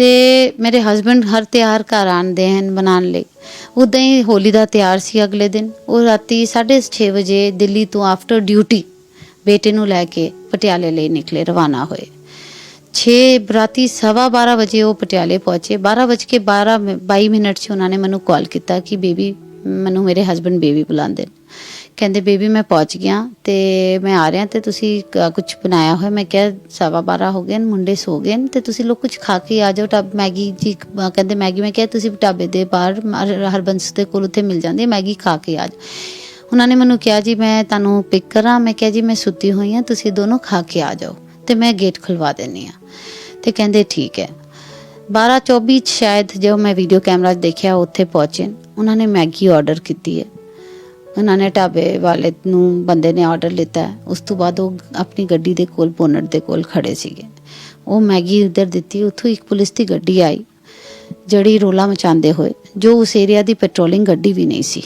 ਤੇ ਮੇਰੇ ਹਸਬੰਡ ਹਰ ਤਿਉਹਾਰ ਘਰ ਆਉਂਦੇ ਹਨ ਬਣਾਉਣ ਲਈ। ਉਦਾਂ ਹੀ ਹੋਲੀ ਦਾ ਤਿਉਹਾਰ ਸੀ ਅਗਲੇ ਦਿਨ। ਉਹ ਰਾਤੀ 6:30 ਵਜੇ ਦਿੱਲੀ ਤੋਂ ਆਫਟਰ ਡਿਊਟੀ ਬੇਟੇ ਨੂੰ ਲੈ ਕੇ ਪਟਿਆਲੇ ਲਈ ਨਿਕਲੇ, ਰਵਾਨਾ ਹੋਏ। 6 ਰਾਤੀ ਸਵਾ 12 ਵਜੇ ਉਹ ਪਟਿਆਲੇ ਪਹੁੰਚੇ। 12 ਵਜੇ ਕੇ 12 ਮਿ- 22 ਮਿੰਟ 'ਚ ਉਹਨਾਂ ਨੇ ਮੈਨੂੰ ਕਾਲ ਕੀਤਾ ਕਿ ਬੇਬੀ, ਮੈਨੂੰ ਮੇਰੇ ਹਸਬੰਡ ਬੇਬੀ ਬੁਲਾਉਂਦੇ ਨੇ। ਕਹਿੰਦੇ, ਬੇਬੀ, ਮੈਂ ਪਹੁੰਚ ਗਿਆ। ਤੇ ਮੈਂ ਆ ਰਿਹਾ ਤੇ ਤੁਸੀਂ ਕੁਝ ਬਣਾਇਆ ਹੋਇਆ? ਮੈਂ ਕਿਹਾ, ਸਵਾ 12 ਹੋ ਗਏ ਨੇ, ਮੁੰਡੇ ਸੋ ਗਏ ਨੇ, ਤੇ ਤੁਸੀਂ ਲੋਕ ਕੁਝ ਖਾ ਕੇ ਆ ਜਾਓ। ਟੱਬ, ਮੈਗੀ ਜੀ ਕਹਿੰਦੇ, ਮੈਗੀ, ਮੈਂ ਕਿਹਾ, ਤੁਸੀਂ ਢਾਬੇ ਦੇ ਬਾਹਰ ਹਰਬੰਸ ਦੇ ਕੋਲ ਉੱਥੇ ਮਿਲ ਜਾਂਦੀ ਮੈਗੀ ਖਾ ਕੇ ਆ ਜਾਓ। ਉਹਨਾਂ ਨੇ ਮੈਨੂੰ ਕਿਹਾ, ਜੀ, ਮੈਂ ਤੁਹਾਨੂੰ ਪਿਕ ਕਰਾਂ। ਮੈਂ ਕਿਹਾ, ਜੀ, ਮੈਂ ਸੁੱਤੀ ਹੋਈ ਹਾਂ, ਤੁਸੀਂ ਦੋਨੋਂ ਖਾ ਕੇ ਆ ਜਾਓ ਤੇ ਮੈਂ ਗੇਟ ਖੁਲਵਾ ਦੇਣੀ ਆ ਤੇ ਕਹਿੰਦੇ, ਠੀਕ ਹੈ। 12:24 ਚ ਸ਼ਾਇਦ ਜੋ ਮੈਂ ਵੀਡੀਓ ਕੈਮਰਾ 'ਚ ਦੇਖਿਆ, ਉੱਥੇ ਪਹੁੰਚੇ। ਉਹਨਾਂ ਨੇ ਮੈਗੀ ਆਰਡਰ ਕੀਤੀ ਹੈ। ਉਹਨਾਂ ਨੇ ਢਾਬੇ ਵਾਲੇ ਨੂੰ, ਬੰਦੇ ਨੇ ਆਰਡਰ ਲਿੱਤਾ। ਉਸ ਤੋਂ ਬਾਅਦ ਉਹ ਆਪਣੀ ਗੱਡੀ ਦੇ ਕੋਲ, ਬੋਨਟ ਦੇ ਕੋਲ ਖੜੇ ਸੀਗੇ। ਉਹ ਮੈਗੀ ਉਧਰ ਦਿੱਤੀ, ਉੱਥੋਂ ਇੱਕ ਪੁਲਿਸ ਦੀ ਗੱਡੀ ਆਈ, ਜਿਹੜੀ ਰੋਲਾ ਮਚਾਉਂਦੇ ਹੋਏ, ਜੋ ਉਸ ਏਰੀਆ ਦੀ ਪੈਟਰੋਲਿੰਗ ਗੱਡੀ ਵੀ ਨਹੀਂ ਸੀ।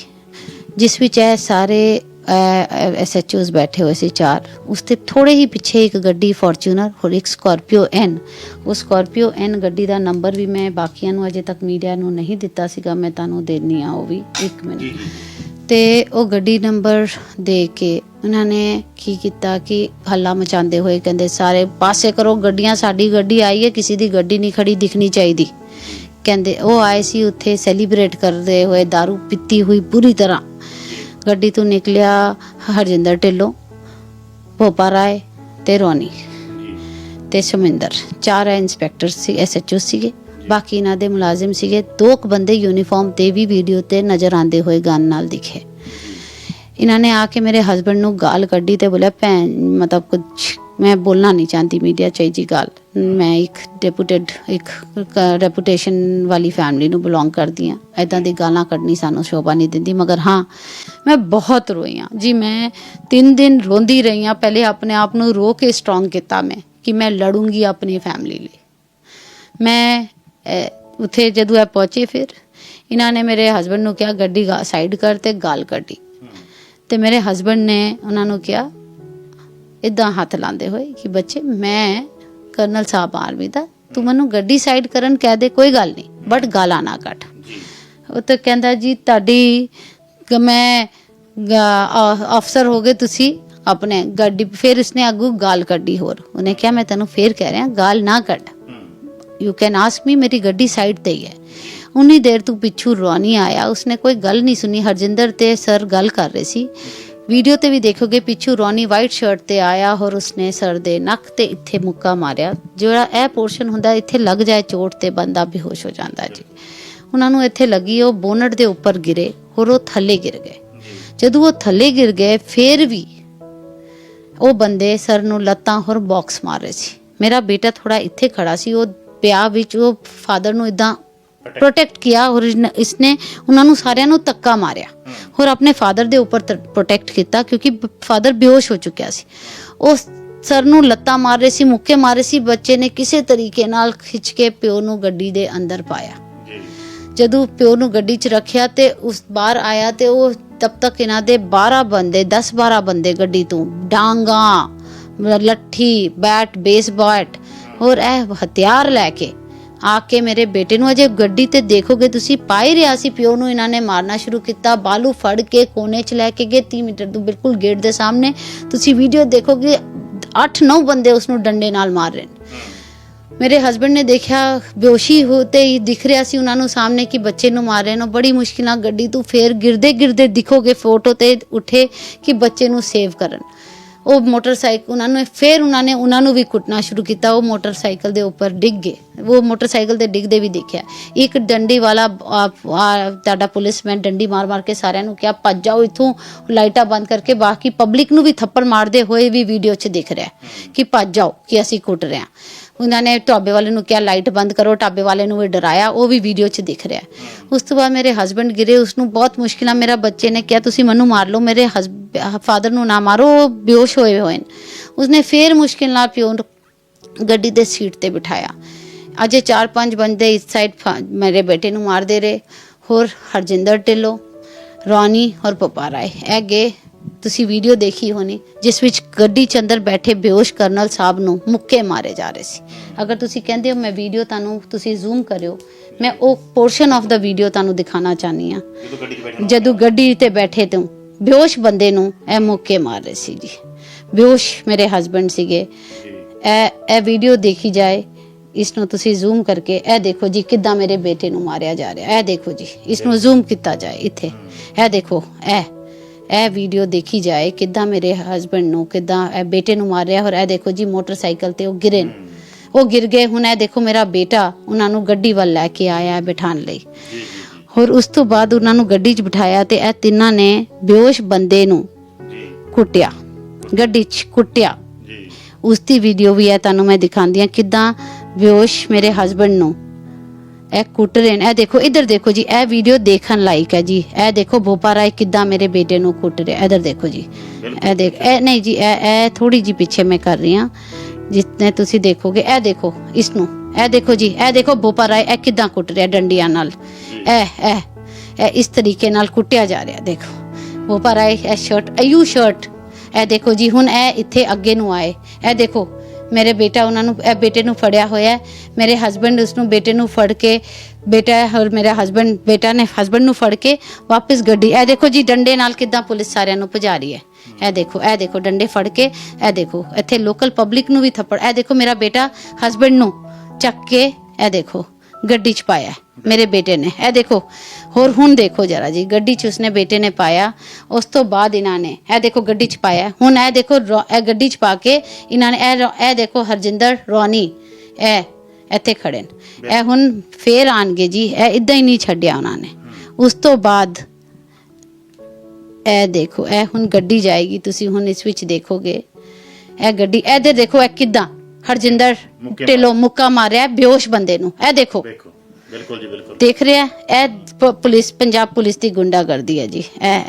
ਜਿਸ ਵਿੱਚ ਇਹ ਸਾਰੇ ਐਸਐਚਓਸ ਬੈਠੇ ਹੋਏ ਸੀ, ਚਾਰ। ਉਸ ਤੇ ਥੋੜੇ ਹੀ ਪਿੱਛੇ ਇੱਕ ਗੱਡੀ ਫੋਰਚੂਨਰ ਹੋਰ ਇੱਕ ਸਕਾਰਪੀਓ ਐਨ ਉਹ ਸਕਾਰਪੀਓ ਐਨ ਗੱਡੀ ਦਾ ਨੰਬਰ ਵੀ ਮੈਂ ਬਾਕੀਆਂ ਨੂੰ ਅਜੇ ਤੱਕ ਮੀਡੀਆ ਨੂੰ ਨਹੀਂ ਦਿੱਤਾ ਸੀਗਾ, ਮੈਂ ਤੁਹਾਨੂੰ ਦੇਣੀ ਆ ਉਹ ਵੀ 1 ਮਿੰਟ। ਤੇ ਉਹ ਗੱਡੀ ਨੰਬਰ ਦੇ ਕੇ ਉਹਨਾਂ ਨੇ ਕੀ ਕੀਤਾ ਕਿ ਹੱਲਾ ਮਚਾਉਂਦੇ ਹੋਏ ਕਹਿੰਦੇ ਸਾਰੇ ਪਾਸੇ ਕਰੋ ਗੱਡੀਆਂ ਸਾਡੀ ਗੱਡੀ ਆਈ ਹੈ ਕਿਸੇ ਦੀ ਗੱਡੀ ਨਹੀਂ ਖੜੀ ਦਿਖਣੀ ਚਾਹੀਦੀ। ਕਹਿੰਦੇ ਉਹ ਆਏ ਸੀ ਉੱਥੇ ਸੈਲੀਬ੍ਰੇਟ ਕਰਦੇ ਹੋਏ दारू ਪੀਤੀ ਹੋਈ ਪੂਰੀ ਤਰ੍ਹਾਂ। ਗੱਡੀ ਤੋਂ ਨਿਕਲਿਆ ਹਰਜਿੰਦਰ ਢਿੱਲੋਂ ਭੋਪਾ ਰਾਏ ਤੇ ਰੋਨੀ ਤੇ ਸੁਮਿੰਦਰ। ਚਾਰ ਇੰਸਪੈਕਟਰ ਸੀ ਐਸਐਚਓ ਸੀਗੇ। ਬਾਕੀ ਇਹਨਾਂ ਦੇ ਮੁਲਾਜ਼ਮ ਸੀਗੇ, ਦੋ ਕੁ ਬੰਦੇ ਯੂਨੀਫਾਰਮ ਤੇ ਵੀ ਵੀਡੀਓ ਤੇ ਨਜ਼ਰ ਆਂਦੇ ਹੋਏ ਗਨ ਨਾਲ ਦਿਖੇ। ਇਹਨਾਂ ਨੇ ਆ ਕੇ ਮੇਰੇ ਹਸਬੰਡ ਨੂੰ ਗਾਲ ਕੱਢੀ ਤੇ ਬੋਲਿਆ, ਭੈਣ, ਮਤਲਬ ਕੁਝ ਮੈਂ ਬੋਲਣਾ ਨਹੀਂ ਚਾਹਤੀ ਮੀਡੀਆ ਚਾਹੀ ਜੀ ਗੱਲ। ਮੈਂ ਇੱਕ ਡੈਪੂਟਡ ਇੱਕ ਰੈਪੂਟੇਸ਼ਨ ਵਾਲੀ ਫੈਮਿਲੀ ਨੂੰ ਬਿਲੋਂਗ ਕਰਦੀ ਆ ਐਦਾਂ ਦੀ ਗਾਲਾਂ ਕੱਢਣੀ ਸਾਨੂੰ ਸ਼ੋਭਾ ਨਹੀਂ ਦਿੰਦੀ। ਮਗਰ ਹਾਂ, ਮੈਂ ਬਹੁਤ ਰੋਈ ਆ ਜੀ, ਮੈਂ 3 ਦਿਨ ਰੋਂਦੀ ਰਹੀ ਆ ਪਹਿਲੇ ਆਪਣੇ ਆਪ ਨੂੰ ਰੋ ਕੇ ਸਟਰੋਂਗ ਕੀਤਾ ਮੈਂ ਕਿ ਮੈਂ ਲੜੂੰਗੀ ਆਪਣੀ ਫੈਮਿਲੀ ਲਈ। ਮੈਂ ਉੱਥੇ ਜਦੋਂ ਇਹ ਪਹੁੰਚੇ ਫਿਰ, ਇਹਨਾਂ ਨੇ ਮੇਰੇ ਹਸਬੰਡ ਨੂੰ ਕਿਹਾ, ਗੱਡੀ ਸਾਈਡ ਕਰ ਤੇ ਗਾਲ ਕੱਢੀ। ਤੇ ਮੇਰੇ ਹਸਬੰਡ ਨੇ ਉਹਨਾਂ ਨੂੰ ਕਿਹਾ ਇਦਾਂ ਹੱਥ ਲਾਉਂਦੇ ਹੋਏ ਕਿ ਬੱਚੇ, ਮੈਂ ਕਰਨਲ ਸਾਹਿਬ ਆਰਮੀ ਦਾ, ਤੂੰ ਮੈਨੂੰ ਗੱਡੀ ਸਾਈਡ ਕਰਨ ਕਹਿ ਦੇ, ਕੋਈ ਗੱਲ ਨਹੀਂ ਬਟ ਗਾਲਾਂ ਨਾ ਕੱਢ। ਉਹ ਤਾਂ ਕਹਿੰਦਾ ਜੀ, ਤੁਹਾਡੀ ਮੈਂ ਅਫਸਰ ਹੋ ਗਏ ਤੁਸੀਂ, ਆਪਣੇ ਗੱਡੀ, ਫਿਰ ਇਸਨੇ ਅੱਗੂ ਗਾਲ ਕੱਢੀ ਹੋਰ। ਉਹਨੇ ਕਿਹਾ, ਮੈਂ ਤੈਨੂੰ ਫੇਰ ਕਹਿ ਰਿਹਾ, ਗਾਲ ਨਾ ਕੱਢ। ਯੂ ਕੈਨ ਆਸਕ ਮੀ ਮੇਰੀ ਗੱਡੀ ਸਾਈਡ ਤੇ ਹੀ ਹੈ ਉਨੀ ਦੇਰ ਤੋਂ ਪਿੱਛੂ ਰੋਣੀ ਆਇਆ ਉਸਨੇ ਕੋਈ ਗੱਲ ਨਹੀਂ ਸੁਣੀ ਹਰਜਿੰਦਰ ਤੇ ਸਰ ਗੱਲ ਕਰ ਰਹੇ ਸੀ ਵੀਡੀਓ ਤੇ ਵੀ ਦੇਖੋਗੇ ਪਿੱਛੂ ਰੋਨੀ ਵਾਈਟ ਸ਼ਰਟ ਤੇ ਆਇਆ ਔਰ ਉਸਨੇ ਸਰ ਦੇ ਨੱਕ ਤੇ ਇੱਥੇ ਮੁੱਕਾ ਮਾਰਿਆ ਜਿਹੜਾ ਇਹ ਪੋਰਸ਼ਨ ਹੁੰਦਾ ਇੱਥੇ ਲੱਗ ਜਾਏ ਚੋਟ ਤੇ ਬੰਦਾ ਬੇਹੋਸ਼ ਹੋ ਜਾਂਦਾ ਜੀ ਉਹਨਾਂ ਨੂੰ ਇੱਥੇ ਲੱਗੀ ਉਹ ਬੋਨਟ ਦੇ ਉੱਪਰ ਗਿਰੇ ਔਰ ਉਹ ਥੱਲੇ ਗਿਰ ਗਏ ਜਦੋਂ ਉਹ ਥੱਲੇ ਗਿਰ ਗਏ ਫਿਰ ਵੀ ਉਹ ਬੰਦੇ ਸਰ ਨੂੰ ਲੱਤਾਂ ਹੋਰ ਬਾਕਸ ਮਾਰ ਰਹੇ ਸੀ ਮੇਰਾ ਬੇਟਾ ਥੋੜਾ ਇੱਥੇ ਖੜਾ ਸੀ ਉਹ ਪਿਆ ਵਿੱਚ ਉਹ ਫਾਦਰ ਨੂੰ ਇਦਾਂ ਪ੍ਰੋਟੈਕਟ ਕੀਤਾ ਔਰ ਇਸਨੇ- ਉਹਨਾਂ ਨੂੰ ਸਾਰਿਆਂ ਨੂੰ ਧੱਕਾ ਮਾਰਿਆ। ਔਰ ਆਪਣੇ ਫਾਦਰ ਦੇ ਉੱਪਰ ਪ੍ਰੋਟੈਕਟ ਕੀਤਾ ਕਿਉਂਕਿ ਫਾਦਰ ਬੇਹੋਸ਼ ਹੋ ਚੁੱਕਿਆ ਸੀ। ਉਹ ਸਰ ਨੂੰ ਲੱਤਾਂ ਮਾਰ ਰਹੇ ਸੀ ਮੁੱਕੇ ਮਾਰੇ ਸੀ ਬੱਚੇ ਨੇ ਕਿਸੇ ਤਰੀਕੇ ਨਾਲ ਖਿੱਚ ਕੇ ਪਿਓ ਨੂੰ ਗੱਡੀ ਦੇ ਅੰਦਰ ਪਾਇਆ। ਜਦੋਂ ਪਿਓ ਨੂੰ ਗੱਡੀ 'ਚ ਰੱਖਿਆ ਤੇ ਉਸ ਬਾਹਰ ਆਇਆ ਤੇ ਉਹ ਤਬ ਤੱਕ ਇਹਨਾਂ ਦੇ 12 ਬੰਦੇ 10 12 ਬੰਦੇ ਗੱਡੀ ਤੋਂ ਡਾਂਗਾ ਲੱਠੀ ਬੈਟ ਬੇਸ ਬੈਟ ਹੋਰ ਇਹ ਹਥਿਆਰ ਲੈ ਕੇ ਆ ਕੇ ਮੇਰੇ ਬੇਟੇ ਨੂੰ ਅਜੇ ਗੱਡੀ ਤੇ ਦੇਖੋਗੇ, ਤੁਸੀਂ ਪਾਈ ਰਿਹਾ ਸੀ ਪਿਓ ਨੂੰ, ਇਹਨਾਂ ਨੇ ਮਾਰਨਾ ਸ਼ੁਰੂ ਕੀਤਾ, ਬਾਲੂ ਫੜ ਕੇ ਕੋਨੇ 'ਚ ਲੈ ਕੇ ਗਏ 30 ਮੀਟਰ ਤੋਂ ਬਿਲਕੁਲ ਗੇਟ ਦੇ ਸਾਹਮਣੇ। ਤੁਸੀਂ ਵੀਡੀਓ ਦੇਖੋਗੇ 8-9 ਬੰਦੇ ਉਸ ਨੂੰ ਡੰਡੇ ਨਾਲ ਮਾਰ ਰਹੇ ਨੇ। ਮੇਰੇ ਹਸਬੰਡ ਨੇ ਦੇਖਿਆ, ਬੇਹੋਸ਼ੀ ਹੋਤੇ ਹੀ ਦਿਖ ਰਿਹਾ ਸੀ ਉਹਨਾਂ ਨੂੰ ਸਾਹਮਣੇ ਕਿ ਬੱਚੇ ਨੂੰ ਮਾਰ ਰਹੇ ਨੇ। ਬੜੀ ਮੁਸ਼ਕਿਲ ਨਾਲ ਗੱਡੀ ਤੋਂ ਫੇਰ ਗਿਰਦੇ ਗਿਰਦੇ ਦਿਖੋਗੇ ਫੋਟੋ ਤੇ ਉੱਠੇ ਕਿ ਬੱਚੇ ਨੂੰ ਸੇਵ ਕਰਨ। ਉਹ ਮੋਟਰਸਾਈਕਲ ਉਹਨਾਂ ਨੇ ਫੇਰ ਉਹਨਾਂ ਨੇ ਉਹਨਾਂ ਨੂੰ ਵੀ ਕੁੱਟਣਾ ਸ਼ੁਰੂ ਕੀਤਾ। ਉਹ ਮੋਟਰਸਾਈਕਲ ਦੇ ਉੱਪਰ ਡਿੱਗ ਗਏ। ਉਹ ਮੋਟਰਸਾਈਕਲ ਤੇ ਡਿੱਗਦੇ ਵੀ ਦੇਖਿਆ। ਇੱਕ ਡੰਡੀ ਵਾਲਾ ਆ, ਆ, ਤੁਹਾਡਾ ਪੁਲਿਸਮੈਨ ਡੰਡੀ ਮਾਰ ਮਾਰ ਕੇ ਸਾਰਿਆਂ ਨੂੰ ਕਿਹਾ ਭੱਜ ਜਾਓ ਇੱਥੋਂ। ਲਾਈਟਾਂ ਬੰਦ ਕਰਕੇ ਬਾਕੀ ਪਬਲਿਕ ਨੂੰ ਵੀ ਥੱਪੜ ਮਾਰਦੇ ਹੋਏ ਵੀ ਵੀਡੀਓ 'ਚ ਦਿਖ ਰਿਹਾ ਕਿ ਭੱਜ ਜਾਓ ਕਿ ਅਸੀਂ ਕੁੱਟ ਰਹੇ ਹਾਂ। ਉਹਨਾਂ ਨੇ ਢਾਬੇ ਵਾਲੇ ਨੂੰ ਕਿਹਾ ਲਾਈਟ ਬੰਦ ਕਰੋ। ਢਾਬੇ ਵਾਲੇ ਨੂੰ ਵੀ ਡਰਾਇਆ, ਉਹ ਵੀ ਵੀਡੀਓ 'ਚ ਦਿਖ ਰਿਹਾ। ਉਸ ਤੋਂ ਬਾਅਦ ਮੇਰੇ ਹਸਬੰਡ ਗਿਰੇ ਉਸ ਨੂੰ ਬਹੁਤ ਮੁਸ਼ਕਿਲਾਂ ਮੇਰਾ ਬੱਚੇ ਨੇ ਕਿਹਾ, ਤੁਸੀਂ ਮੈਨੂੰ ਮਾਰ ਲਓ, ਮੇਰੇ ਫਾਦਰ ਨੂੰ ਨਾ ਮਾਰੋ। ਉਹ ਬੇਹੋਸ਼ ਹੋਏ ਹੋਏ ਨੇ। ਉਸਨੇ ਫੇਰ ਮੁਸ਼ਕਿਲ ਨਾਲ ਪਿਓ ਨੂੰ ਗੱਡੀ ਦੇ ਸੀਟ ਤੇ ਬਿਠਾਇਆ। ਅਜੇ ਚਾਰ ਪੰਜ ਬੰਦੇ ਇਸ ਸਾਈਡ ਮੇਰੇ ਬੇਟੇ ਨੂੰ ਮਾਰਦੇ ਰਹੇ। ਹੋਰ ਹਰਜਿੰਦਰ ਢਿੱਲੋਂ, ਰੋਨੀ ਔਰ ਪਪਾ ਰਾਏ ਇਹ ਗਏ। ਤੁਸੀਂ ਵੀਡੀਓ ਦੇਖੀ ਹੋਣੀ ਜਿਸ ਵਿੱਚ ਗੱਡੀ ਚ ਅੰਦਰ ਬੈਠੇ ਬੇਹੋਸ਼ ਕਰਨਲ ਸਾਹਿਬ ਨੂੰ ਮੁੱਕੇ ਮਾਰੇ ਜਾ ਰਹੇ ਸੀ। ਅਗਰ ਤੁਸੀਂ ਕਹਿੰਦੇ ਹੋ ਮੈਂ ਵੀਡੀਓ ਤੁਹਾਨੂੰ ਤੁਸੀਂ ਜ਼ੂਮ ਕਰਿਓ ਮੈਂ ਉਹ ਪੋਰਸ਼ਨ ਆਫ ਦਾ ਵੀਡੀਓ ਤੁਹਾਨੂੰ ਦਿਖਾਣਾ ਚਾਹਨੀ ਆ ਜਦੋਂ ਗੱਡੀ ਤੇ ਬੈਠੇ ਤੂੰ ਬੇਹੋਸ਼ ਬੰਦੇ ਨੂੰ ਇਹ ਮੁੱਕੇ ਮਾਰ ਰਹੇ ਸੀ ਜੀ। ਬੇਹੋਸ਼ ਮੇਰੇ ਹਸਬੰਡ ਸੀਗੇ। ਇਹ ਇਹ ਵੀਡੀਓ ਦੇਖੀ ਜਾਏ ਇਸ ਨੂੰ ਤੁਸੀਂ ਜ਼ੂਮ ਕਰਕੇ ਇਹ ਦੇਖੋ ਜੀ ਕਿੱਦਾਂ ਮੇਰੇ ਬੇਟੇ ਨੂੰ ਮਾਰਿਆ ਜਾ ਰਿਹਾ। ਇਹ ਦੇਖੋ ਜੀ ਇਸ ਨੂੰ ਜ਼ੂਮ ਕੀਤਾ ਜਾਏ ਇੱਥੇ। ਇਹ ਦੇਖੋ ਇਹ ਇਹ ਵੀਡੀਓ ਦੇਖੀ ਜਾਏ ਕਿੱਦਾਂ ਮੇਰੇ ਹਸਬੰਡ ਨੂੰ ਕਿੱਦਾਂ ਇਹ ਬੇਟੇ ਨੂੰ ਮਾਰਿਆ ਔਰ ਇਹ ਦੇਖੋ ਜੀ ਮੋਟਰਸਾਈਕਲ ਤੇ ਉਹ ਗਿਰੇ। ਉਹ ਗਿਰ ਗਏ ਹੁਣ ਇਹ ਦੇਖੋ ਮੇਰਾ ਬੇਟਾ ਉਹਨਾਂ ਨੂੰ ਗੱਡੀ ਵੱਲ ਲੈ ਕੇ ਆਇਆ ਹੈ ਬਿਠਾਉਣ ਲਈ। ਜੀ ਜੀ ਜੀ। ਔਰ ਉਸ ਤੋਂ ਬਾਅਦ ਉਹਨਾਂ ਨੂੰ ਗੱਡੀ 'ਚ ਬਿਠਾਇਆ ਤੇ ਇਹ ਤਿੰਨਾਂ ਨੇ ਬੇਹੋਸ਼ ਬੰਦੇ ਨੂੰ ਜੀ। ਕੁੱਟਿਆ। ਗੱਡੀ 'ਚ ਕੁੱਟਿਆ। ਜੀ। ਉਸ ਦੀ ਵੀਡੀਓ ਵੀ ਹੈ ਤੁਹਾਨੂੰ ਮੈਂ ਦਿਖਾਉਂਦੀ ਹਾਂ ਕਿਦਾਂ ਬੇਹੋਸ਼ ਮੇਰੇ ਹਸਬੰਡ ਨੂੰ ਇਹ ਕੁੱਟ ਰਹੇ ਨੇ। ਇਹ ਦੇਖੋ ਇੱਧਰ ਦੇਖੋ ਜੀ ਇਹ ਵੀਡੀਓ ਦੇਖਣ ਲਾਇਕ ਹੈ ਜੀ। ਇਹ ਦੇਖੋ ਭੋਪਾ ਰਾਏ ਕਿਦਾਂ ਮੇਰੇ ਬੇਟੇ ਨੂੰ ਕੁੱਟ ਰਿਹਾ। ਇੱਧਰ ਦੇਖੋ ਜੀ। ਇਹ ਦੇਖ ਇਹ ਨਹੀਂ ਜੀ ਇਹ ਇਹ ਥੋੜੀ ਜੀ ਪਿੱਛੇ ਮੈਂ ਕਰ ਰਹੀ ਹਾਂ। ਜਿਤਨੇ ਤੁਸੀਂ ਦੇਖੋਗੇ ਇਹ ਦੇਖੋ ਇਸ ਨੂੰ। ਇਹ ਦੇਖੋ ਜੀ ਇਹ ਦੇਖੋ ਭੋਪਾ ਰਾਏ ਇਹ ਕਿਦਾਂ ਕੁੱਟ ਰਿਹਾ ਡੰਡੀਆਂ ਨਾਲ। ਇਹ ਇਹ ਇਹ ਇਸ ਤਰੀਕੇ ਨਾਲ ਕੁੱਟਿਆ ਜਾ ਰਿਹਾ ਦੇਖੋ। ਭੋਪਾ ਰਾਏ ਇਹ ਸ਼ਰਟ ਅਯੂ ਸ਼ਰਟ ਇਹ ਦੇਖੋ ਜੀ ਹੁਣ ਇਹ ਇੱਥੇ ਅੱਗੇ ਨੂੰ ਆਏ। ਇਹ ਦੇਖੋ ਮੇਰੇ ਬੇਟਾ ਉਹਨਾਂ ਨੂੰ, ਇਹ ਬੇਟੇ ਨੂੰ ਫੜਿਆ ਹੋਇਆ ਮੇਰੇ ਹਸਬੰਡ ਉਸ ਨੂੰ ਬੇਟੇ ਨੂੰ ਫੜ ਕੇ, ਬੇਟਾ ਔਰ ਮੇਰਾ ਹਸਬੰਡ ਬੇਟਾ ਨੇ ਹਸਬੰਡ ਨੂੰ ਫੜ ਕੇ ਵਾਪਸ ਗੱਡੀ, ਇਹ ਦੇਖੋ ਜੀ ਡੰਡੇ ਨਾਲ ਕਿਦਾਂ ਪੁਲਿਸ ਸਾਰਿਆਂ ਨੂੰ ਭਜਾ ਰਹੀ ਹੈ। ਇਹ ਦੇਖੋ ਇਹ ਦੇਖੋ ਡੰਡੇ ਫੜ ਕੇ, ਇਹ ਦੇਖੋ, ਇੱਥੇ ਲੋਕਲ ਪਬਲਿਕ ਨੂੰ ਵੀ ਥੱਪੜ, ਇਹ ਦੇਖੋ ਮੇਰਾ ਬੇਟਾ ਹਸਬੰਡ ਨੂੰ ਚੱਕ ਕੇ, ਇਹ ਦੇਖੋ। ਗੱਡੀ 'ਚ ਪਾਇਆ ਮੇਰੇ ਬੇਟੇ ਨੇ। ਇਹ ਦੇਖੋ, ਹੋਰ ਹੁਣ ਦੇਖੋ ਜਰਾ ਜੀ, ਗੱਡੀ 'ਚ ਉਸਨੇ ਬੇਟੇ ਨੇ ਪਾਇਆ, ਉਸ ਤੋਂ ਬਾਅਦ ਇਹਨਾਂ ਨੇ, ਇਹ ਦੇਖੋ ਗੱਡੀ 'ਚ ਪਾਇਆ ਹੁਣ ਇਹ ਦੇਖੋ, ਰੋ- ਇਹ ਗੱਡੀ 'ਚ ਪਾ ਕੇ ਇਹਨਾਂ ਨੇ, ਇਹ ਰੋ- ਇਹ ਦੇਖੋ ਹਰਜਿੰਦਰ, ਰੋਨੀ, ਇਹ, ਇੱਥੇ ਖੜੇ ਨੇ। ਇਹ ਹੁਣ ਫੇਰ ਆਣਗੇ ਜੀ, ਇਹ ਇਦਾਂ ਹੀ ਨਹੀਂ ਛੱਡਿਆ ਉਹਨਾਂ ਨੇ। ਉਸ ਤੋਂ ਬਾਅਦ ਇਹ ਦੇਖੋ, ਇਹ ਹੁਣ ਗੱਡੀ ਜਾਏਗੀ, ਤੁਸੀਂ ਹੁਣ ਇਸ ਵਿੱਚ ਦੇਖੋਗੇ। ਇਹ ਗੱਡੀ ਇਹਦੇ ਦੇਖੋ, ਇਹ ਕਿਦਾਂ? ਹਰਜਿੰਦਰ ਮੁੱਕੇ ਢਿੱਲੋਂ ਮੁੱਕਾ ਮਾਰਿਆ ਬੇਹੋਸ਼ ਬੰਦੇ ਨੂੰ। ਇਹ ਦੇਖੋ। ਦੇਖੋ ਬਿਲਕੁਲ ਜੀ ਬਿਲਕੁਲ। ਦੇਖ ਰਿਹਾ ਇਹ ਪ- ਪੁਲਿਸ ਪੰਜਾਬ ਪੁਲਿਸ ਦੀ ਗੁੰਡਾਗਰਦੀ ਹੈ ਜੀ। ਇਹ